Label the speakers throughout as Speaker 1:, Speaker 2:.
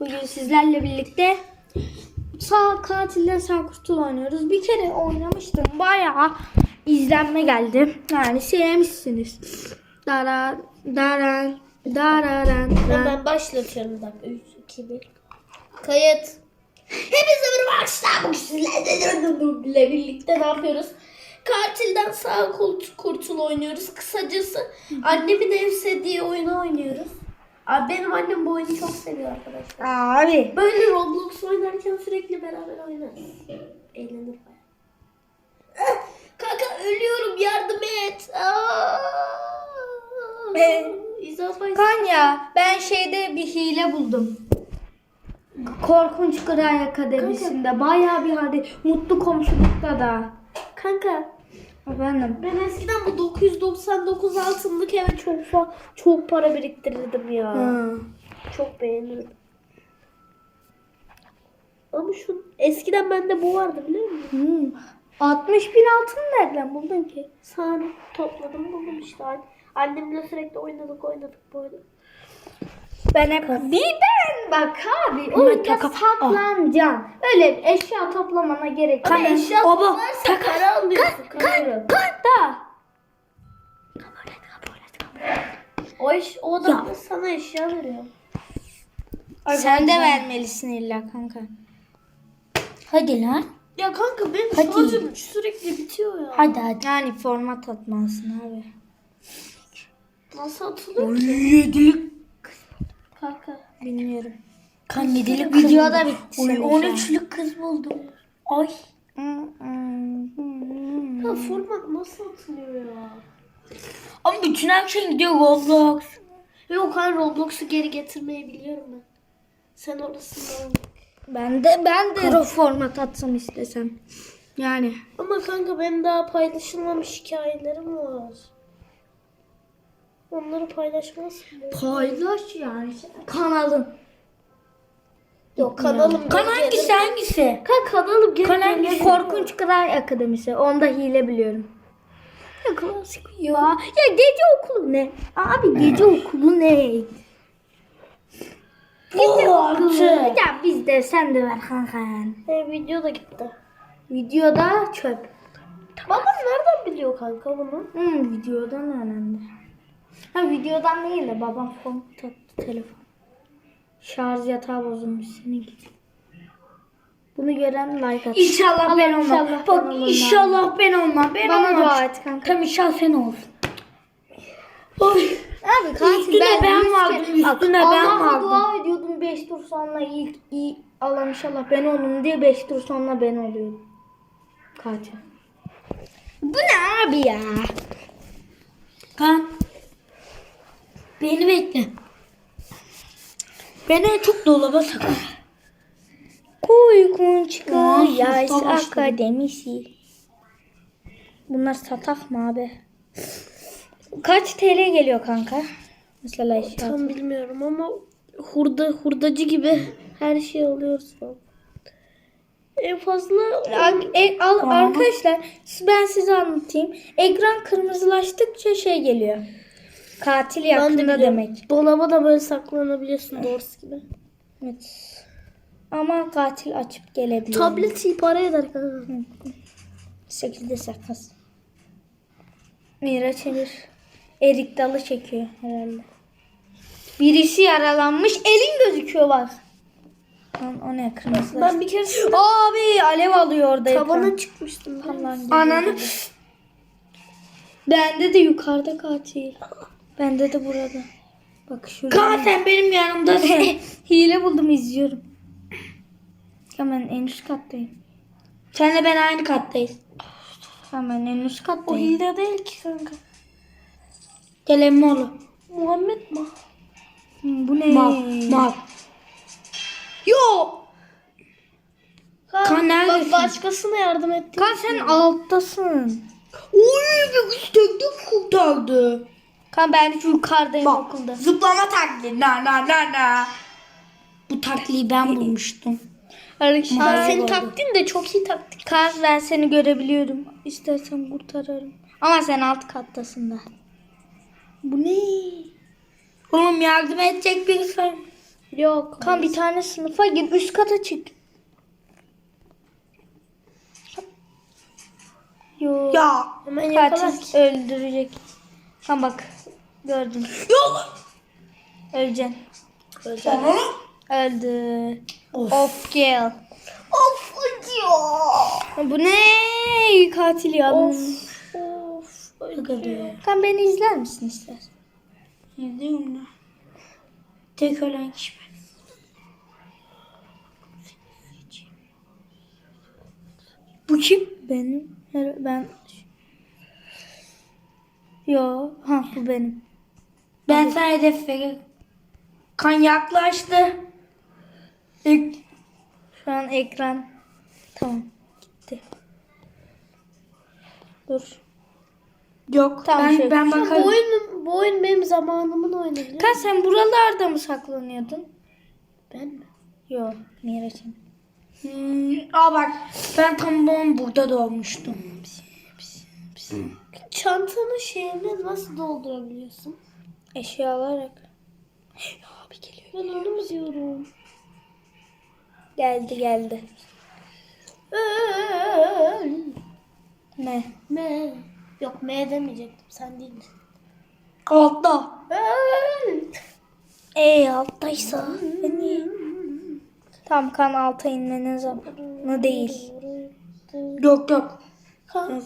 Speaker 1: Bugün sizlerle birlikte sağ katilden sağ kurtul oynuyoruz. Bir kere oynamıştım. Bayağı izlenme geldi. Yani sevmişsiniz. Dara daran dararan.
Speaker 2: Hemen başlatıyorum bak. 3, 2, 1. Kayıt. Hepinize merhaba arkadaşlar. Bugün sizlerle birlikte ne yapıyoruz? Katilden sağ kurt, kurtul oynuyoruz. Kısacası annemin en sevdiği oyunu oynuyoruz. Abi benim annem bu oyunu çok seviyor arkadaşlar.
Speaker 1: Abi
Speaker 2: Böyle Roblox oynarken sürekli beraber oynarız. Eğlenir bayağı. Ah, Kanka ölüyorum yardım et.
Speaker 1: Ee, Kanya ben şeyde bir hile buldum. Korkunç Kral Akademisi'nde bayağı bir hadi mutlu komşulukta da.
Speaker 2: Kanka
Speaker 1: Efendim.
Speaker 2: Ben eskiden bu 999 altınlık eve çok çok para biriktirirdim ya.
Speaker 1: Hı.
Speaker 2: Çok beğenirdim. Ama şu eskiden bende bu vardı biliyor musun?
Speaker 1: Hmm. 60 bin altın nereden buldun ki?
Speaker 2: Sahne topladım buldum işte. Annemle sürekli oynadık oynadık oyunu.
Speaker 1: Ben hep bir ben bak abi oyunda saklanacaksın. Öyle eşya toplamana gerek yok.
Speaker 2: Eşya
Speaker 1: Oba,
Speaker 2: toplarsa para alıyorsun. Kan,
Speaker 1: da.
Speaker 2: O, eş, o da sana eşya veriyor.
Speaker 1: Sen de vermelisin illa kanka. Hadi lan.
Speaker 2: Ya kanka benim
Speaker 1: Hadi.
Speaker 2: şarjım sürekli bitiyor ya.
Speaker 1: Hadi hadi. Yani format atmalısın abi.
Speaker 2: Nasıl atılıyor ki?
Speaker 3: Yedilik
Speaker 2: Kanka.
Speaker 1: Bilmiyorum.
Speaker 3: kan yedilik
Speaker 1: Videoda bitti.
Speaker 3: Oy,
Speaker 1: senin şu an.
Speaker 3: 13'lük kız buldum. Ay.
Speaker 2: Ya format nasıl atılıyor ya?
Speaker 3: Ama bütün her şey gidiyor Roblox.
Speaker 2: Yok ben Roblox'u geri getirmeyi biliyorum ben. Sen orasından.
Speaker 1: Ben de ben de ro format atsam istesem. Yani
Speaker 2: Ama kanka benim daha paylaşılmamış hikayelerim var. Onları paylaşmazsın. mı?
Speaker 1: paylaş yani kanalın.
Speaker 2: Yok kanalım
Speaker 3: Kan hangisi hangisi?
Speaker 2: Kanka kanalım
Speaker 3: Kan hangisi?
Speaker 1: Korkunç Kral Akademisi. Onda hile biliyorum. Ya klasik ya. Ya gece okulu ne? Abi gece okulu ne? Gece
Speaker 3: Oo,
Speaker 1: okulu. Ya biz de sen de ver kanka yani.
Speaker 2: E, video da gitti.
Speaker 1: Videoda çöp.
Speaker 2: Babam nereden biliyor kanka bunu?
Speaker 1: Hmm, videodan önemli. Ha videodan değil de babam fon taktı telefon. Şarj yatağı bozulmuş senin Bunu gören like at.
Speaker 3: İnşallah
Speaker 1: Allah
Speaker 3: ben olmam.
Speaker 1: inşallah
Speaker 3: Bak
Speaker 1: ben olmam.
Speaker 3: inşallah ben olmam. Ben
Speaker 1: Bana
Speaker 3: olmam.
Speaker 1: dua et kanka.
Speaker 3: Tam inşallah sen olsun. Oy.
Speaker 1: Abi katil
Speaker 3: Üstüne ben
Speaker 1: yüz
Speaker 3: vardım,
Speaker 1: kere- Bak,
Speaker 3: üstüne ben
Speaker 1: Allah'a
Speaker 3: vardım.
Speaker 1: dua ediyordum 5 tur sonra ilk iyi Allah inşallah ben olun diye 5 tur sonra ben oluyorum. Katil. Bu ne abi ya?
Speaker 3: Kan. Beni bekle. Beni çok dolaba Aa,
Speaker 1: Kıyas
Speaker 3: sınıfta başladı.
Speaker 1: Akademisi. Bunlar satak mı abi? Kaç TL geliyor kanka? Mesela eşya.
Speaker 2: Tam bilmiyorum ama hurda hurdacı gibi her şey alıyorsun. En fazla
Speaker 1: e- al- arkadaşlar ben size anlatayım. Ekran kırmızılaştıkça şey geliyor. Katil yakında
Speaker 2: biliyorum.
Speaker 1: demek.
Speaker 2: dolaba da böyle saklanabiliyorsun doğrusu gibi.
Speaker 1: Evet. Ama katil açıp gelebiliyor.
Speaker 2: Tablet para eder kanka.
Speaker 1: 8'de sakız. Mira çevir. Erik dalı çekiyor herhalde. Birisi yaralanmış. Elin gözüküyor bak. Lan o ne kırmızı.
Speaker 2: Ben bir kere
Speaker 1: Abi alev alıyor orada ekran.
Speaker 2: tavana çıkmıştım. ben.
Speaker 1: Ananı. Bende de yukarıda katil. Bende de burada. Bak şurada.
Speaker 3: Kan sen benim yanımdasın.
Speaker 1: Hile buldum izliyorum. Hemen en üst kattayım.
Speaker 3: Senle ben aynı kattayız.
Speaker 1: Hemen en üst
Speaker 2: O
Speaker 1: kattayım.
Speaker 2: hile değil ki kanka.
Speaker 3: Gel Emmoğlu.
Speaker 2: Muhammed mi?
Speaker 1: Hmm, bu ne?
Speaker 3: Mal. Mal.
Speaker 2: Yo.
Speaker 3: Kan neredesin?
Speaker 2: Bak başkasına yardım ettim.
Speaker 1: Kan sen alttasın.
Speaker 3: Oy bir teknik kurtardı.
Speaker 1: Kan ben yukarıdayım
Speaker 3: Bak
Speaker 1: okulda.
Speaker 3: zıplama taklidi. Na na na na. Bu takliyi ben bulmuştum.
Speaker 1: Arkadaşlar
Speaker 2: senin taktiğin de çok iyi taktik.
Speaker 1: Kan ben seni görebiliyorum. İstersen kurtarırım. Ama sen alt kattasın da.
Speaker 3: Bu ne? Oğlum yardım edecek birisi.
Speaker 2: Yok.
Speaker 1: Kan bir tane sınıfa gir üst kata çık. Yo.
Speaker 3: Ya.
Speaker 2: Hemen.
Speaker 1: Katil öldürecek. Ha bak gördün.
Speaker 3: Yok.
Speaker 1: Öleceksin.
Speaker 3: Onu.
Speaker 1: Öldü.
Speaker 3: Of.
Speaker 1: Of kill.
Speaker 2: Of acıyor.
Speaker 1: Bu ne? Katil yalnız.
Speaker 2: Of. Of.
Speaker 1: Kan beni izler misin ister?
Speaker 3: İzliyorum da. Tek ölen kişi ben.
Speaker 1: Bu kim? Benim. Ben. Yo. Ha bu benim.
Speaker 3: Ben sana hedef veririm. Kan yaklaştı. İlk
Speaker 1: Şu an ekran. Tamam. Gitti. Dur.
Speaker 3: Yok.
Speaker 1: Tamam,
Speaker 3: ben
Speaker 1: şey-
Speaker 3: ben
Speaker 2: Bu
Speaker 3: bakarım.
Speaker 2: oyun, bu oyun benim zamanımın oyunu
Speaker 1: Kan sen buralarda mı saklanıyordun?
Speaker 2: Ben mi?
Speaker 1: Yo. Miraç'ın.
Speaker 3: Hmm, aa bak ben tam bu- burada doğmuştum.
Speaker 2: Çantanın şeyini nasıl doldurabiliyorsun?
Speaker 1: Eşya alarak. Abi geliyor.
Speaker 2: Ben onu mu diyorum?
Speaker 1: Geldi geldi.
Speaker 2: Öl.
Speaker 1: Ne?
Speaker 2: M. Yok M demeyecektim. Sen değil.
Speaker 3: Altta.
Speaker 2: Öl.
Speaker 1: Ey alttaysa beni. Tam kan alta inmenin zamanı değil.
Speaker 3: Yok yok.
Speaker 2: Kan-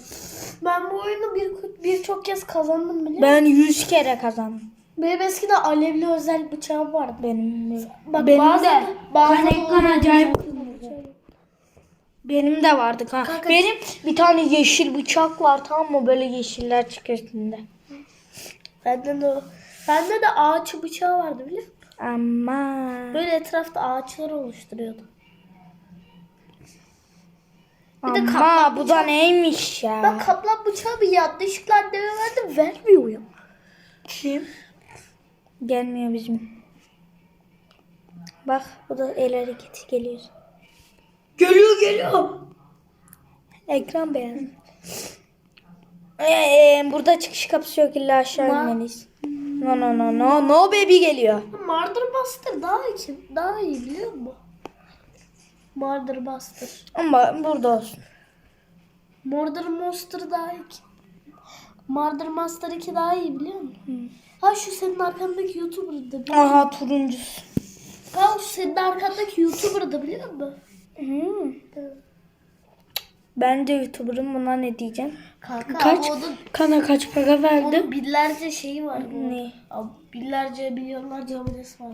Speaker 2: Ben bu oyunu bir birçok kez kazandım biliyor musun?
Speaker 1: Ben 100 kere kazandım.
Speaker 2: Benim eskiden alevli özel bıçağım vardı.
Speaker 1: Benim
Speaker 2: Bak
Speaker 1: benim
Speaker 2: bazen,
Speaker 1: de
Speaker 2: bazen
Speaker 3: ekran acayip.
Speaker 1: benim de vardı kan.
Speaker 2: Kanka-
Speaker 1: Benim bir tane yeşil bıçak var tamam mı? Böyle yeşiller çıkıyor üstünde.
Speaker 2: Bende de o. Bende de ağaç bıçağı vardı biliyor musun?
Speaker 1: Ama
Speaker 2: Böyle etrafta ağaçlar oluşturuyordu. Bir de
Speaker 1: ama
Speaker 2: kaplan
Speaker 1: bu da neymiş ya?
Speaker 2: Ben kaplan bıçağı bir yanlışlıkla anneme verdim vermiyor ya.
Speaker 3: Kim?
Speaker 1: Gelmiyor bizim. Bak bu da el hareketi geliyor.
Speaker 3: Geliyor geliyor.
Speaker 1: Ekran beyaz. Ee, burada çıkış kapısı yok illa aşağı
Speaker 2: Ma-
Speaker 1: inmeliyiz. No no no no no baby geliyor.
Speaker 2: Murder Buster daha iyi, daha iyi biliyor musun? Murder Buster.
Speaker 1: Ama burada olsun.
Speaker 2: Murder Monster daha iyi. Murder Master 2 daha iyi biliyor musun? Ha şu senin arkandaki YouTuber'dı. biliyor musun?
Speaker 1: Aha turuncusu.
Speaker 2: Ha şu senin arkandaki YouTuber'dı biliyor musun?
Speaker 1: Hmm. Ben de YouTuber'ım buna ne diyeceğim?
Speaker 2: Kanka
Speaker 3: Kaç?
Speaker 2: ama onun,
Speaker 3: Kana kaç para verdim?
Speaker 2: onun binlerce şeyi var. bu.
Speaker 1: Ne?
Speaker 2: Abi, Binlerce milyonlarca abonesi var.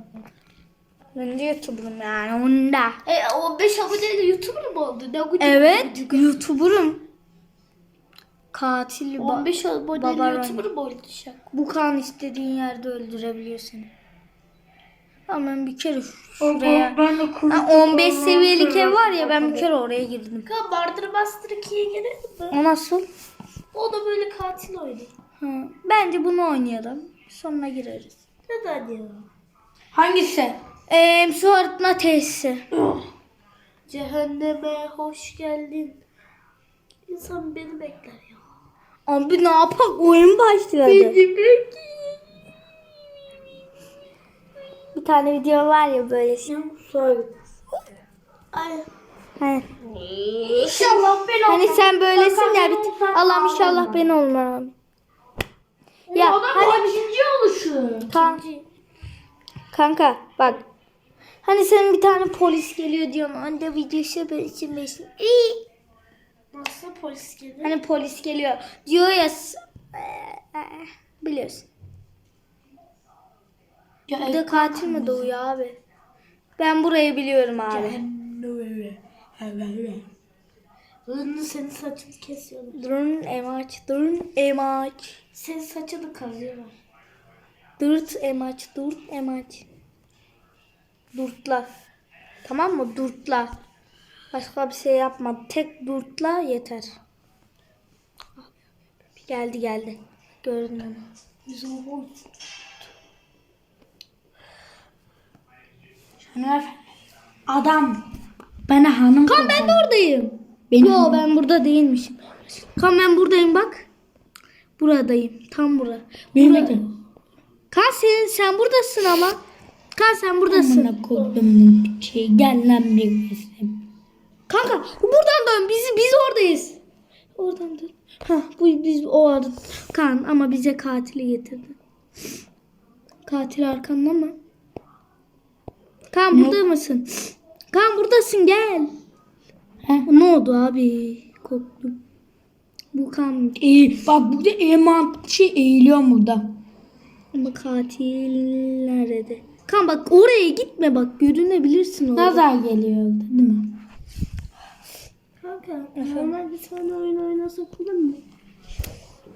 Speaker 1: Ben de YouTuber'ım yani onda.
Speaker 2: E 15 aboneyle YouTuber mı oldu? Ne gıcık
Speaker 1: Evet
Speaker 2: gıcık.
Speaker 1: YouTuber'ım. Katil ba-
Speaker 2: 15 aboneyle
Speaker 1: Babaran.
Speaker 2: YouTuber mı oldu şak?
Speaker 1: Bu kan istediğin yerde öldürebiliyor seni. Ama ben bir kere şuraya...
Speaker 3: Ben de kuru.
Speaker 1: Ha, 15 seviyelik ev var ya ben bir kere oraya girdim.
Speaker 2: Kanka Murder Master 2'ye gelelim mi?
Speaker 1: O nasıl?
Speaker 2: O da böyle katil oyunu.
Speaker 1: Ha, bence bunu oynayalım. Sonra gireriz.
Speaker 2: Neden ya?
Speaker 3: Hangisi?
Speaker 1: Ee, su arıtma tesisi.
Speaker 2: Cehenneme hoş geldin. İnsan beni bekler ya.
Speaker 1: Abi ne yapak oyun başladı. Bir tane video var ya böyle. Hani,
Speaker 2: İnşallah ben
Speaker 1: hani sen böylesin ya. Bir, Allah'ım inşallah ben olmam. Ya hani
Speaker 3: ikinci oluşu.
Speaker 1: kan, kanka bak. Hani senin bir tane polis geliyor diyorsun. Anne videosu ben için. İyi.
Speaker 2: Nasıl polis gelir?
Speaker 1: Hani polis geliyor. Diyor ya biliyorsun.
Speaker 3: Ya,
Speaker 1: Bir de katil mi doğuyor abi? Ben burayı biliyorum abi.
Speaker 2: Onun senin saçını kesiyorlar.
Speaker 1: Durun emaç, durun emaç.
Speaker 2: Senin saçını kazıyorlar.
Speaker 1: Durt emaç, durt emaç. Durtla. Tamam mı? Durtla. Başka bir şey yapma. Tek durtla yeter. Geldi geldi. Gördün onu.
Speaker 3: Hanımefendi. Adam. Bana hanım
Speaker 1: Kan ben de oradayım. Yo ben burada değilmişim. Kan ben buradayım bak. Buradayım. Tam bura.
Speaker 3: Benim
Speaker 1: Burada.
Speaker 3: de.
Speaker 1: Kan sen, sen buradasın ama. Kaan sen buradasın.
Speaker 3: Amına kodumun şey gel lan bir resim.
Speaker 1: Kanka buradan dön. Biz biz oradayız. Oradan dön. Ha bu biz o arada. Kaan ama bize katili getirdi. Katil arkanda mı? Kaan burada mısın? Kaan buradasın gel.
Speaker 3: He?
Speaker 1: Ne oldu abi? Korktum. Bu kan
Speaker 3: Ee, bak burada eman şey eğiliyor burada.
Speaker 1: ama katil nerede? Kan bak oraya gitme bak görünebilirsin orada.
Speaker 3: Nazar geliyor değil mi?
Speaker 2: Kanka normal bir tane oyun oynasak olur mu?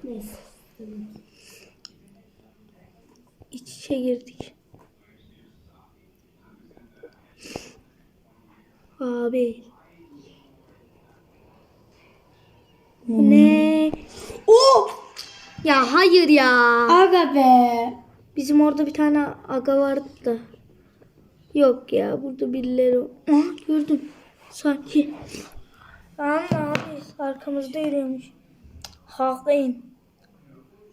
Speaker 2: Neyse.
Speaker 1: İç içe girdik. Abi. Bu Ne?
Speaker 3: Oh!
Speaker 1: Ya hayır ya.
Speaker 3: Aga be.
Speaker 1: Bizim orada bir tane aga vardı da. Yok ya burada birileri. Aha gördüm. Sanki. Ama abi arkamızda yürüyormuş. Hain.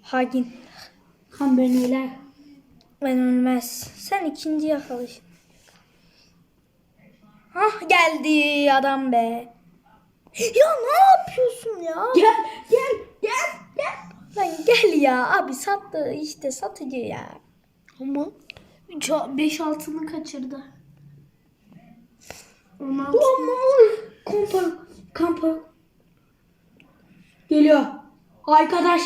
Speaker 1: Hain.
Speaker 3: Kan ben öyle.
Speaker 1: Ben ölmez. Sen ikinci yakalaşın. Hah geldi adam be. Ya ne yapıyorsun ya?
Speaker 3: Gel gel gel gel.
Speaker 1: Lan gel ya abi sattı işte satıcı ya.
Speaker 2: Ama 5-6'ını kaçırdı. 16.
Speaker 3: Kampa kampa. Geliyor. Arkadaş.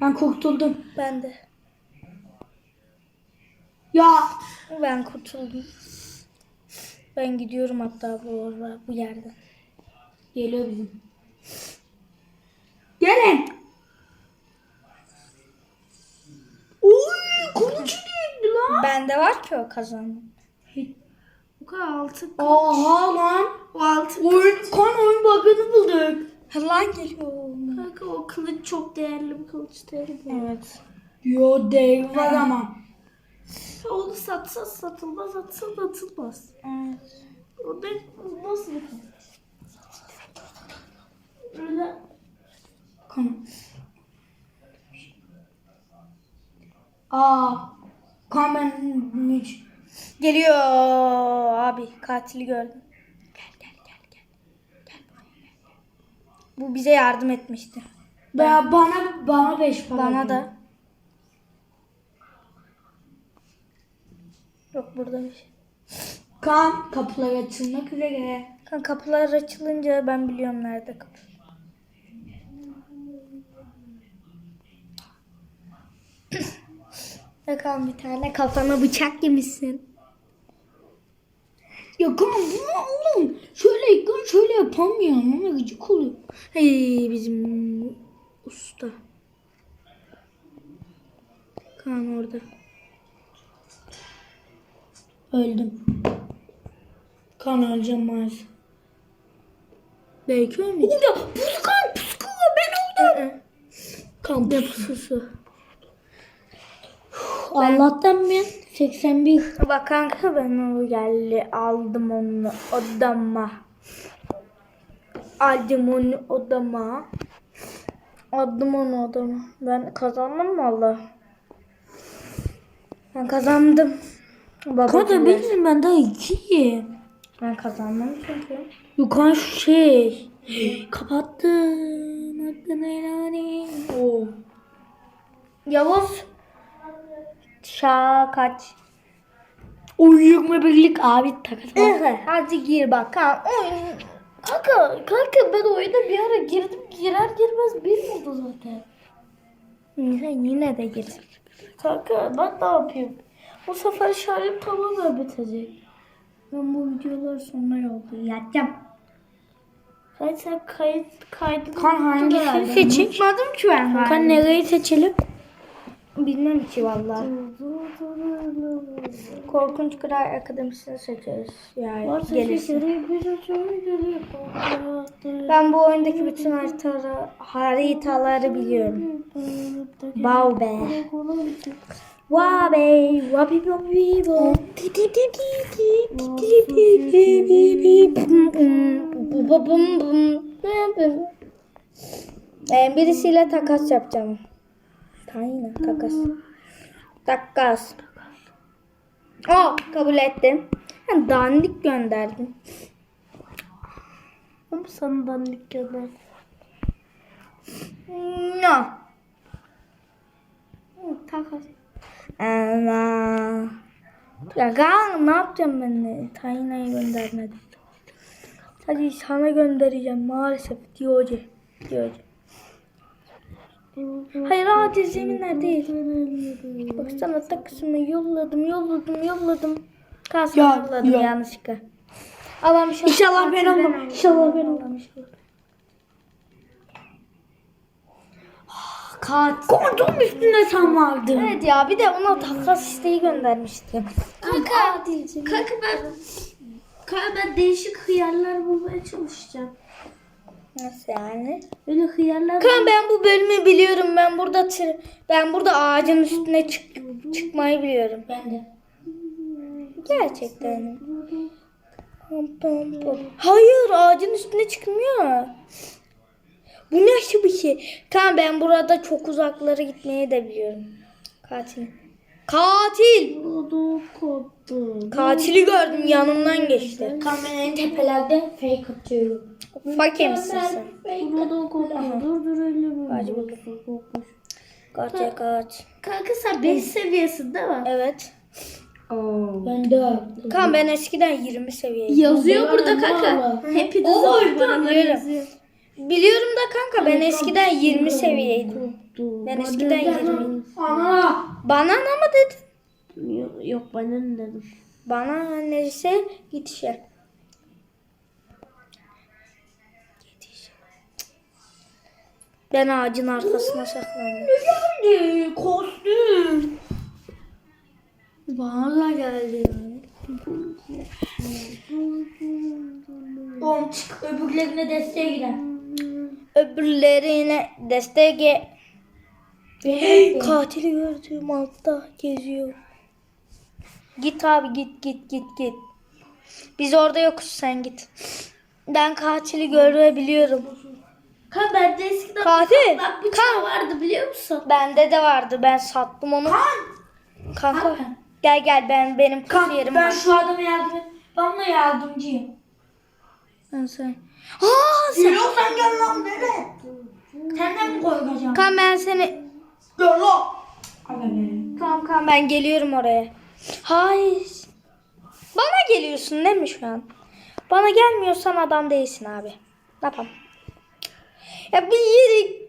Speaker 3: Ben kurtuldum.
Speaker 1: Ben de.
Speaker 3: Ya
Speaker 1: Ben kurtuldum. Ben gidiyorum hatta bu, bu yerden.
Speaker 3: geliyor bizim. Gelin. Oy kılıcı lan.
Speaker 1: Bende var ki o kazanma.
Speaker 2: Bu kadar 6.
Speaker 3: Oha lan.
Speaker 2: O 6.
Speaker 3: Oyun, kan oyun bug'ını bulduk.
Speaker 1: Lan geliyor.
Speaker 2: Kanka o kılıç çok değerli bir kılıç değil mi?
Speaker 1: Evet.
Speaker 3: Yo değil var ama.
Speaker 2: Onu satsa satılmaz, atsa atılmaz.
Speaker 1: Evet.
Speaker 2: O da nasıl bir kılıç? Öyle
Speaker 3: Kan. Aa. Hiç.
Speaker 1: Geliyor abi katili gördüm. Gel gel gel gel. Gel buraya gel. Bu bize yardım etmişti.
Speaker 3: Ben, bana bana beş para.
Speaker 1: Bana da. Yok burada bir şey.
Speaker 3: Kan kapılar açılmak üzere.
Speaker 1: Kan kapılar açılınca ben biliyorum nerede kapı. Bakalım bir tane kafana bıçak yemişsin.
Speaker 3: Ya kan bu ne oğlum? Şöyle ekran şöyle yapamıyorum ama gıcık oluyor.
Speaker 1: Hey bizim usta. Kan orada.
Speaker 3: Öldüm. Kan öleceğim maalesef.
Speaker 1: Belki ölmedi.
Speaker 3: Ya pusu kan pusu kan ben öldüm.
Speaker 1: Kan ne pususu.
Speaker 3: Allah'tan ben 81.
Speaker 1: Bak kanka ben onu geldi aldım onu odama. Aldım onu odama. Aldım onu odama. Ben kazandım valla. Ben kazandım. Baba
Speaker 3: Kan da
Speaker 1: bilir.
Speaker 3: benim ben daha ikiyim.
Speaker 1: Ben kazandım çünkü.
Speaker 3: Yukan şu şey. Kapattım. Hakkını helal et.
Speaker 1: Yavuz. Şa kaç.
Speaker 3: O 21'lik abi.
Speaker 1: Evet, hadi gir bak. Oyun. Kanka, kanka ben oyuna bir ara girdim. Girer girmez bir oldu zaten. Yine, yine de gir.
Speaker 2: Kanka ben ne yapayım? Bu sefer şarjım tamamen bitecek.
Speaker 1: Ben bu videoları sonra yolda yatacağım.
Speaker 2: Zaten kayıt kaydı.
Speaker 3: Kan hangisini seçeyim?
Speaker 1: Çıkmadım ki ben.
Speaker 3: Kan nereyi seçelim?
Speaker 1: Bilmem ki valla. Korkunç Kral Akademisi'ni seçeriz. Yani
Speaker 2: gelirse.
Speaker 1: Ben bu oyundaki bütün haritaları, haritaları biliyorum. Wow be. Wow be. Wabi wabi wabi. Birisiyle takas yapacağım. Aynen takas. Takas. O kabul ettim. Ben dandik gönderdim.
Speaker 2: Ama sana dandik gönder.
Speaker 1: No. Takas. Ama. Ya kanka ne yapacağım ben de? Tayyina'yı göndermedim. Hadi sana göndereceğim maalesef Diyoce. Diyoce. Hayır adil zeminler değil. Baksana takısını yolladım yolladım yolladım. Kalsın
Speaker 3: Ya,
Speaker 1: yolladım
Speaker 3: ya.
Speaker 1: yanlışlıkla. Allah'ım inşallah,
Speaker 3: İnşallah ben olmam. İnşallah ben olmam.
Speaker 1: İnşallah. Kat.
Speaker 3: Kondom üstünde sen vardın.
Speaker 1: Evet ya bir de ona takas isteği göndermiştim.
Speaker 2: Kanka, kanka ben kanka ben değişik hıyarlar bulmaya çalışacağım.
Speaker 1: Nasıl yani?
Speaker 2: Öyle hıyarlar
Speaker 1: Kan ben bu bölümü biliyorum. Ben burada ben burada ağacın üstüne çık çıkmayı biliyorum.
Speaker 3: Ben de.
Speaker 1: Gerçekten. Hayır ağacın üstüne çıkmıyor. Bu nasıl bir şey? Kan ben burada çok uzaklara gitmeyi de biliyorum. Katil. Katil. Katili gördüm yanımdan geçti.
Speaker 3: Kameranın tepelerde fake atıyorum.
Speaker 1: Fakir misin sen?
Speaker 2: Kodu kodu. Dur dur öyle mi?
Speaker 1: Hadi bakalım. Kaç ya kaç.
Speaker 2: Kanka sen 5 seviyesin değil mi?
Speaker 1: Evet.
Speaker 3: Ben de.
Speaker 1: Kan ben eskiden 20 seviyeydim.
Speaker 2: Yazıyor burada kanka. Numaraları
Speaker 1: biliyorum.
Speaker 2: yazıyor.
Speaker 1: Biliyorum da kanka ben eskiden 20 seviyeydim. Ben eskiden 20.
Speaker 3: Ana.
Speaker 1: Bana ne mı dedin?
Speaker 2: Yok, yok bana ne dedim.
Speaker 1: Bana neyse git işe. Ben ağacın arkasına saklandım.
Speaker 3: Geldi. Kostüm.
Speaker 1: Bana da geldi.
Speaker 3: Oğlum çık öbürlerine desteğe gider.
Speaker 1: Öbürlerine destek e-
Speaker 3: Hey.
Speaker 1: Katili gördüğüm altta geziyor. Git abi git git git git. Biz orada yokuz sen git. Ben katili görebiliyorum.
Speaker 2: Kanka bende eskiden
Speaker 1: Katil.
Speaker 2: bak bıçağı vardı biliyor musun?
Speaker 1: Bende de vardı. Ben sattım onu. Kanka gel gel ben benim
Speaker 3: Kan,
Speaker 1: kariyerim
Speaker 3: ben
Speaker 1: var.
Speaker 3: şu adama yardım et. Ben buna yardımcıyım.
Speaker 1: Ben sen. Aa sen.
Speaker 3: Sen gel lan nereye? Senden mi korkacağım?
Speaker 1: Kan ben seni.
Speaker 3: Gel lan.
Speaker 1: Tamam kan ben geliyorum oraya. Hayır. Bana geliyorsun değil mi şu an? Bana gelmiyorsan adam değilsin abi. Ne yapalım? Ya bir yeri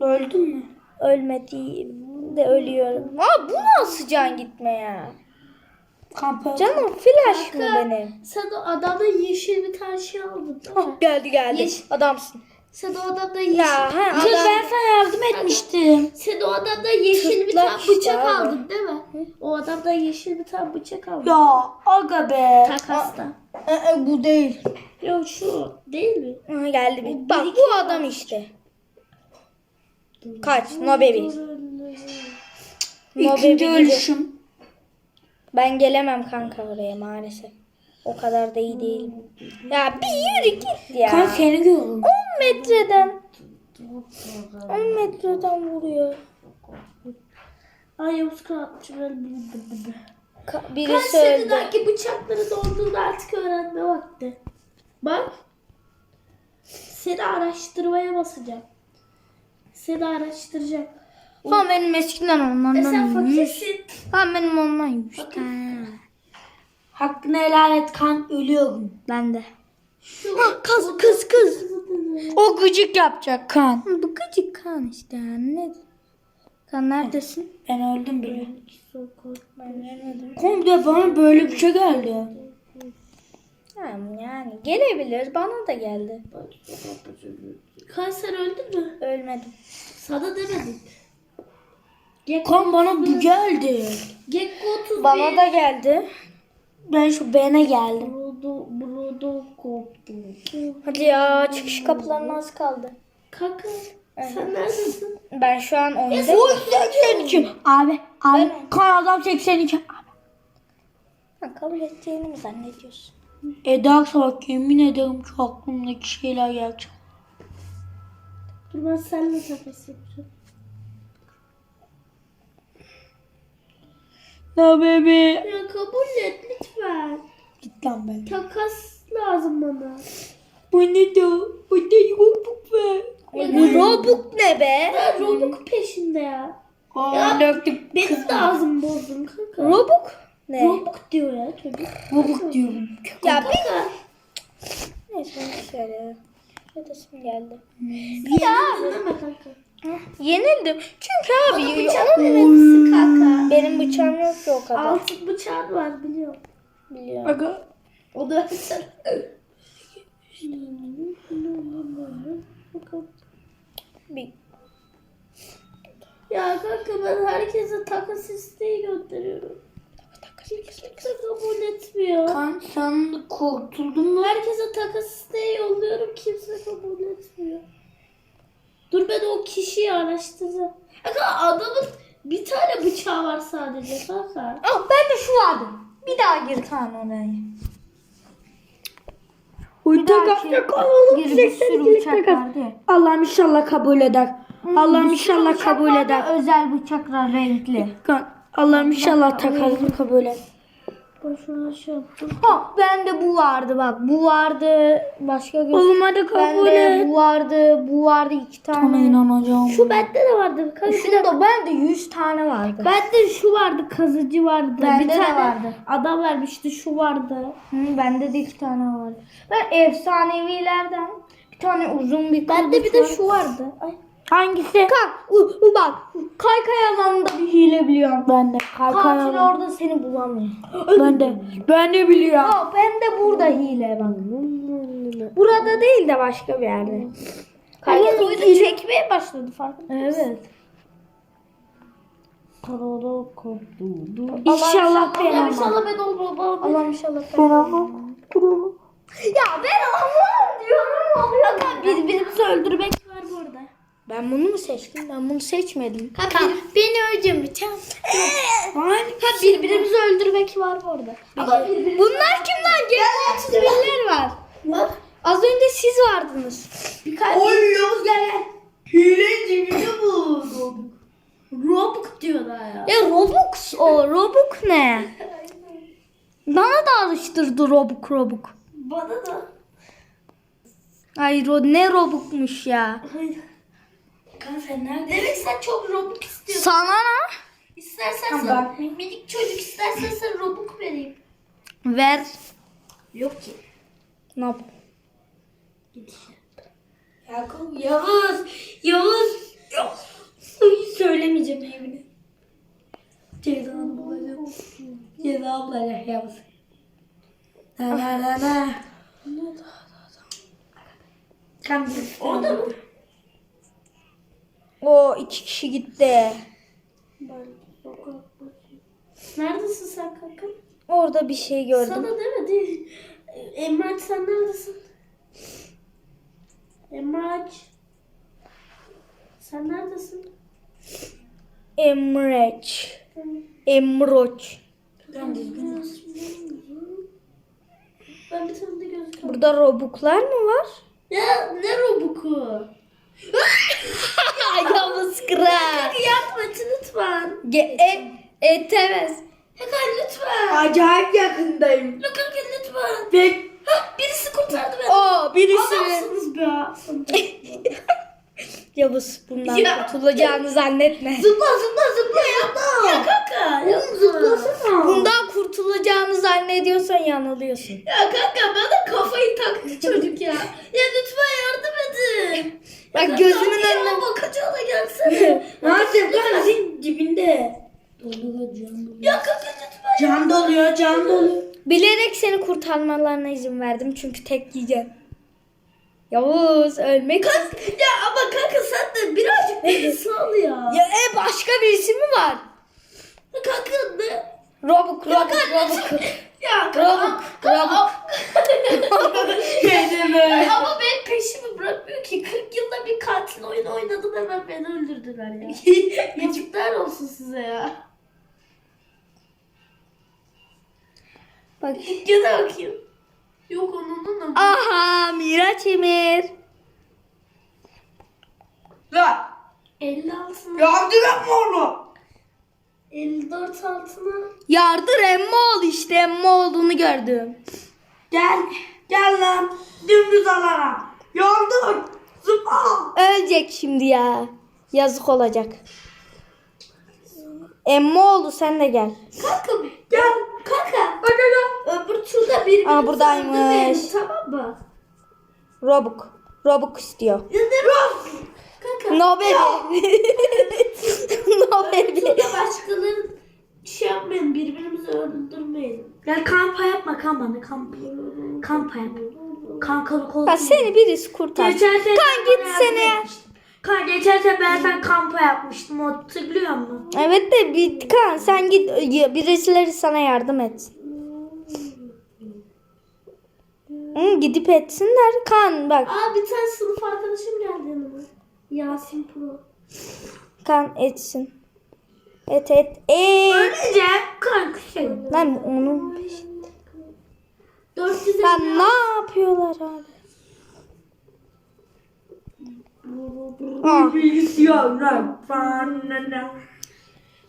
Speaker 3: Öldün mü?
Speaker 1: ölmediğim de ölüyorum. Aa bu nasıl can gitme ya?
Speaker 3: Kampa.
Speaker 1: Canım flash mı benim?
Speaker 2: Sen o adamda yeşil bir tane şey aldın değil mi?
Speaker 1: Geldi geldi.
Speaker 2: Yeş-
Speaker 1: Adamsın.
Speaker 2: Sen o adamda yeşil...
Speaker 1: Ya ha, adam.
Speaker 3: ben sana yardım etmiştim.
Speaker 2: Sen o adamda yeşil bir
Speaker 1: Tırtlak
Speaker 2: tane
Speaker 1: işte
Speaker 2: bıçak
Speaker 1: abi.
Speaker 2: aldın değil mi? O adamda yeşil bir tane bıçak aldın.
Speaker 3: Ya aga be.
Speaker 2: Takasta.
Speaker 1: Ee, e, bu değil.
Speaker 2: Yok şu değil mi?
Speaker 1: Ha, geldi bir. Bak bu adam işte. Kaç? No baby.
Speaker 3: İkinci ölüşüm.
Speaker 1: Ben gelemem kanka oraya maalesef. O kadar da iyi değilim. Ya bir yürü git ya.
Speaker 3: Kan seni gördüm.
Speaker 1: 10 metreden. 10 metreden vuruyor.
Speaker 2: Ay Yavuz Kıratçı bir
Speaker 1: Ka- birisi öldü.
Speaker 2: senedeki bıçakların olduğunu artık öğrenme vakti. Bak. Seni araştırmaya basacağım. Seni araştıracağım.
Speaker 1: Ha benim eskiden
Speaker 2: E sen
Speaker 1: onlardan 100.
Speaker 2: fakirsin.
Speaker 1: Ha benim ondan 100 tane.
Speaker 3: Hakkını helal et kan ölüyorum.
Speaker 1: Ben de.
Speaker 2: Şu
Speaker 1: Ha, kız kız kız.
Speaker 3: O gıcık yapacak kan.
Speaker 1: Bu gıcık kan işte yani? Kan neredesin?
Speaker 3: Ben öldüm bile. De bana böyle bir şey geldi.
Speaker 1: Yani, yani gelebilir. Bana da geldi.
Speaker 2: Kaç sen öldün mü?
Speaker 1: Ölmedim.
Speaker 2: Sana demedik.
Speaker 3: Kan bana bu geldi.
Speaker 2: Gekko 31.
Speaker 1: Bana da geldi.
Speaker 3: Ben şu bene geldim.
Speaker 2: Brodo, brodo koptu.
Speaker 1: Hadi ya çıkış kapılarına az kaldı.
Speaker 2: Kanka sen neredesin?
Speaker 1: Ben şu an oyunda.
Speaker 3: 82. Abi, abi kan adam 82. Abi.
Speaker 1: Ha, kabul edeceğini mi zannediyorsun?
Speaker 3: Ederse bak yemin ederim ki aklımdaki şeyler gelecek.
Speaker 2: Dur ben seninle kafes yapacağım.
Speaker 3: Ne bebe?
Speaker 2: Ya kabul et lütfen.
Speaker 3: Git lan be.
Speaker 2: Takas lazım bana.
Speaker 3: Bu ne de? Bu ne robuk be?
Speaker 1: Bu robuk ne be?
Speaker 2: Ben robuk peşinde ya.
Speaker 3: Aa, ya
Speaker 2: benim de ağzım bozdun kanka.
Speaker 1: Robuk? Ne?
Speaker 2: Robux diyor ya çocuk.
Speaker 3: Robux diyorum.
Speaker 1: Ya bir neyse şöyle. Ötesim geldi.
Speaker 2: Ya. Deme kanka.
Speaker 1: Yenildim. Çünkü abi
Speaker 2: Bıçak verirsin kanka.
Speaker 1: benim bıçağım yok ki o kadar.
Speaker 2: Altın bıçağın var biliyorum.
Speaker 1: Biliyorum.
Speaker 3: Aga.
Speaker 2: O da sen.
Speaker 1: Bir
Speaker 2: Ya kanka ben herkese takas isteği gönderiyorum. Kimse kabul etmiyor.
Speaker 3: Kan sen kurtuldun mu?
Speaker 2: Herkese takas isteği yolluyorum. Kimse kabul etmiyor. Dur ben o kişiyi araştıracağım. Kanka adamın bir tane bıçağı var sadece kanka.
Speaker 1: Ah ben de şu vardı. Bir daha gir kan oraya.
Speaker 3: Uyta
Speaker 1: dahaki-
Speaker 3: kalalım.
Speaker 1: Bir bir sürü bıçak vardı.
Speaker 3: Allah'ım inşallah kabul eder. Allah'ım inşallah kabul eder.
Speaker 1: Özel bıçaklar renkli.
Speaker 3: Kan, Allah'ım inşallah takasını kabul et.
Speaker 2: Boşuna şey yaptım.
Speaker 1: Ha bende bu vardı bak. Bu vardı. Başka göz.
Speaker 3: Oğlum hadi kabul et.
Speaker 1: bu vardı. Bu vardı iki tane.
Speaker 3: inanacağım.
Speaker 2: Şu bende de vardı. Kanka dakika.
Speaker 1: Şurada bende 100 tane vardı.
Speaker 2: Bende şu vardı, kazıcı vardı.
Speaker 1: Bende
Speaker 2: bir
Speaker 1: de
Speaker 2: tane
Speaker 1: vardı.
Speaker 2: adam vermişti, şu vardı.
Speaker 1: Hı, bende de iki tane vardı. Ben efsanevilerden bir tane uzun bir
Speaker 2: Bende bir de şu vardı. Ay.
Speaker 3: Hangisi?
Speaker 1: U, u bak. Kaykay alanında bir hile biliyorum.
Speaker 3: Ben de.
Speaker 1: Katil
Speaker 3: Kalkan.
Speaker 1: orada seni bulamıyor.
Speaker 3: Ben de. Ben de biliyorum.
Speaker 1: Aa, ben de burada hile bak. Burada değil de başka bir yerde.
Speaker 2: Herkes oyunu çekmeye başladı farkında?
Speaker 1: Evet.
Speaker 3: İnşallah ben
Speaker 2: Allah
Speaker 3: ama.
Speaker 2: inşallah ben olmam.
Speaker 1: Allah'ım inşallah.
Speaker 3: Ben ama.
Speaker 2: Ya ben olmam diyorum oluyor. Kanka birbirimizi öldürmek.
Speaker 1: Ben bunu mu seçtim? Ben bunu seçmedim.
Speaker 2: Beni öldürün bir tane. Ha birbirimizi öldürmek var burada. Ama birbirimizi
Speaker 1: Bunlar kim lan? GTA 31'ler var.
Speaker 2: Bak,
Speaker 1: Az önce siz vardınız.
Speaker 2: birkaç
Speaker 3: Yavuz gel. Hile cebini buldum.
Speaker 2: Robux diyor daha ya.
Speaker 1: Ya Robux o. Robux ne? Bana da alıştırdı Robux Robux.
Speaker 2: Bana da.
Speaker 1: Ay ro ne Robux'muş ya.
Speaker 3: Kan sen nerede?
Speaker 2: Demek sen çok Robux istiyorsun.
Speaker 1: Sana ne?
Speaker 2: İstersen sen
Speaker 3: bak.
Speaker 2: minik çocuk istersen sen Robux vereyim.
Speaker 1: Ver.
Speaker 2: Yok ki.
Speaker 1: Ne yap?
Speaker 3: Yakup, Yavuz. Yavuz. Yok. Söylemeyeceğim evine. Cezanı bulacağım. Ceza bulacak Yavuz. La la la la. Kan biz.
Speaker 2: Orada mı?
Speaker 1: O iki kişi gitti.
Speaker 2: Neredesin sen kanka?
Speaker 1: Orada bir şey gördüm.
Speaker 2: Sana demedi. Emraç sen neredesin? Emraç. Sen neredesin?
Speaker 1: Emreç. Emroç.
Speaker 2: Ben bir tane de gözüküyorum.
Speaker 1: Burada Robuklar mı var?
Speaker 2: Ya ne Robuk'u?
Speaker 1: Yavuz kırar.
Speaker 2: Et lütfen.
Speaker 1: Ge e etemez.
Speaker 2: Hakan lütfen.
Speaker 3: Acayip yakındayım.
Speaker 2: Hakan lütfen. Ha, birisi kurtardı beni.
Speaker 1: O birisi.
Speaker 2: Adamsınız be.
Speaker 1: Yavuz bundan
Speaker 2: Ya.
Speaker 1: kurtulacağını zannetme.
Speaker 2: Zıpla zıpla zıpla yapma. Ya kanka. Oğlum zıplasana.
Speaker 1: Bundan kurtulacağını zannediyorsan yanılıyorsun.
Speaker 2: Ya kanka bana kafayı taktı çocuk ya. Ya lütfen yardım edin.
Speaker 1: Bak gözümün önüne
Speaker 2: bakacağına gelsene.
Speaker 3: Nerede? Kan senin dibinde. Doluyor can doluyor.
Speaker 2: ya kanka lütfen.
Speaker 3: Can doluyor can doluyor.
Speaker 1: Bilerek seni kurtarmalarına izin verdim çünkü tek yiyeceksin. Yavuz ölmek
Speaker 2: Ya ama kanka sen de birazcık beni sal ya.
Speaker 1: Ya e başka birisi mi var?
Speaker 2: Kanka ne?
Speaker 1: Robuk, Robuk, Robuk.
Speaker 2: Ya
Speaker 1: Robuk. Robuk.
Speaker 3: Kedime.
Speaker 2: Ama benim peşimi bırakmıyor ki. 40 yılda bir katil oyunu oynadım hemen beni öldürdüler ya. Yazıklar olsun size ya.
Speaker 1: Bak.
Speaker 2: Gene bakayım. Yok onun onun.
Speaker 1: Aha Miraç Emir.
Speaker 3: La.
Speaker 2: 56'sını.
Speaker 3: Yardım etme onu.
Speaker 2: 54 altına.
Speaker 1: Yardır Emmoğlu işte Emmoğlu'nu gördüm.
Speaker 3: Gel. Gel lan. Dümdüz alana. Yardım. Zıpla.
Speaker 1: Ölecek şimdi ya. Yazık olacak. Emmoğlu sen de gel.
Speaker 2: Kanka
Speaker 3: Gel.
Speaker 2: kanka.
Speaker 3: Hadi gel.
Speaker 2: Öbür turda birbirimizi
Speaker 1: Aa, buradaymış.
Speaker 2: öldürmeyelim, Tamam mı?
Speaker 1: Robuk. Robuk istiyor.
Speaker 2: Yıldırım. Kanka.
Speaker 1: No baby. no baby.
Speaker 2: Turda başkalarının şey yapmayın. Birbirimizi öldürmeyelim.
Speaker 3: Gel kampa yapma kan bana kamp. Kampa yap. Kankalık olsun.
Speaker 1: Ha, seni birisi kurtar.
Speaker 3: Geçen sene
Speaker 1: Kan
Speaker 3: yardım etmiştin. Kan geçen sene ben sen kampa yapmıştım hatırlıyor musun?
Speaker 1: Evet de bir kan sen git birisileri sana yardım etsin. Hı, gidip etsinler kan bak
Speaker 2: Aa bir tane sınıf arkadaşım geldi yanıma. Yasin Pro.
Speaker 1: kan etsin. Et et. Ee,
Speaker 3: Önce kanka şey.
Speaker 1: lan onun peşinde.
Speaker 2: 400
Speaker 1: Lan ne yapıyorlar abi? Ha.
Speaker 3: Bilgisayarlar falan.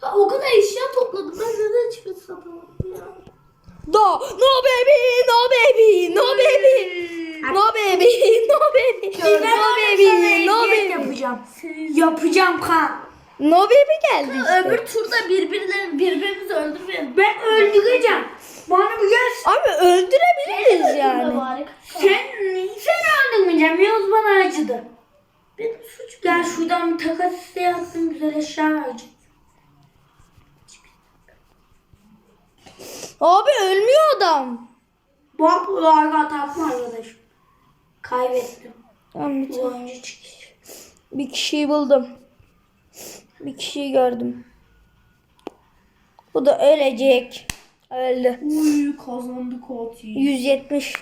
Speaker 2: Ha, o kadar eşya topladım. Ben neden hiçbir satamadım ya?
Speaker 1: Do, no baby, no baby, no baby. No baby, no baby. No baby, no
Speaker 3: eziyet
Speaker 1: baby.
Speaker 3: yapacağım. Yapacağım kan.
Speaker 1: No baby geldi işte.
Speaker 2: Öbür turda birbirlerini birbirimizi öldürmeyelim.
Speaker 3: Ben öldüreceğim. Bana bir gelsin.
Speaker 1: Abi öldürebiliriz yani.
Speaker 2: Bari.
Speaker 3: Sen, sen öldürmeyeceğim. Yavuz bana acıdı.
Speaker 2: Benim suç
Speaker 3: Gel şuradan bir takas isteği yapsın güzel eşya verecek.
Speaker 1: Abi
Speaker 3: Bak bu arka takma arkadaş. Kaybettim.
Speaker 1: Tamam, bir, tane- bir kişiyi buldum. Bir kişiyi gördüm. Bu da ölecek. Öldü.
Speaker 2: Uy kazandık o
Speaker 1: 170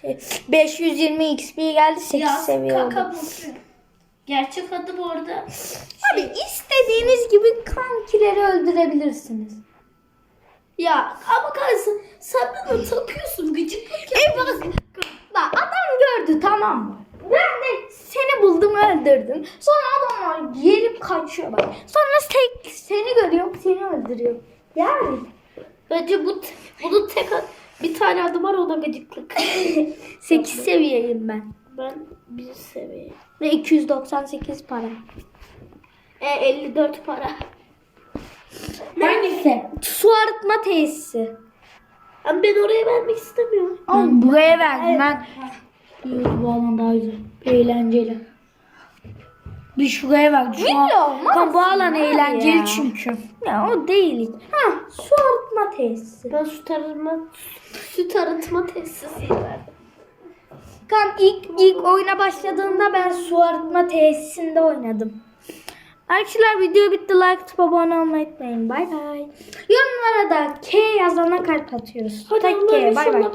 Speaker 1: şey, 520 XP geldi 8
Speaker 2: Ya
Speaker 1: seviye oldu.
Speaker 2: kaka. Gerçek adı bu arada.
Speaker 1: Abi istediğiniz gibi kankileri öldürebilirsiniz.
Speaker 2: Ya ama kanka sen bana takıyorsun gıcıklık
Speaker 1: E bak, bak adam gördü tamam mı? Ben de seni buldum öldürdüm. Sonra adamlar gelip kaçıyor bak. Sonra tek seni görüyorum seni öldürüyor. Yani
Speaker 2: Bence bu bunun tek bir tane adı var o da gıcıklık.
Speaker 1: 8 seviyeyim ben.
Speaker 2: ben bir seviye.
Speaker 1: Ve 298 para.
Speaker 2: E 54 para.
Speaker 1: Hangisi? Su arıtma tesisi.
Speaker 2: Ama ben oraya vermek istemiyorum.
Speaker 1: Ben buraya verdim ben. Bu alan daha güzel. Eğlenceli. Bir şuraya ver. Şu an, Kan bu alan eğlenceli çünkü. Ya o değil. Ha su arıtma tesisi.
Speaker 2: Ben süt arıtma, süt arıtma tesisi verdim.
Speaker 1: Kan ilk ilk oyuna başladığında ben su arıtma tesisinde oynadım. Arkadaşlar video bitti. Like atıp abone olmayı unutmayın. Bay bay. Yorumlara da K yazana kalp atıyoruz.
Speaker 2: Hadi
Speaker 1: Tek K. Bay bay.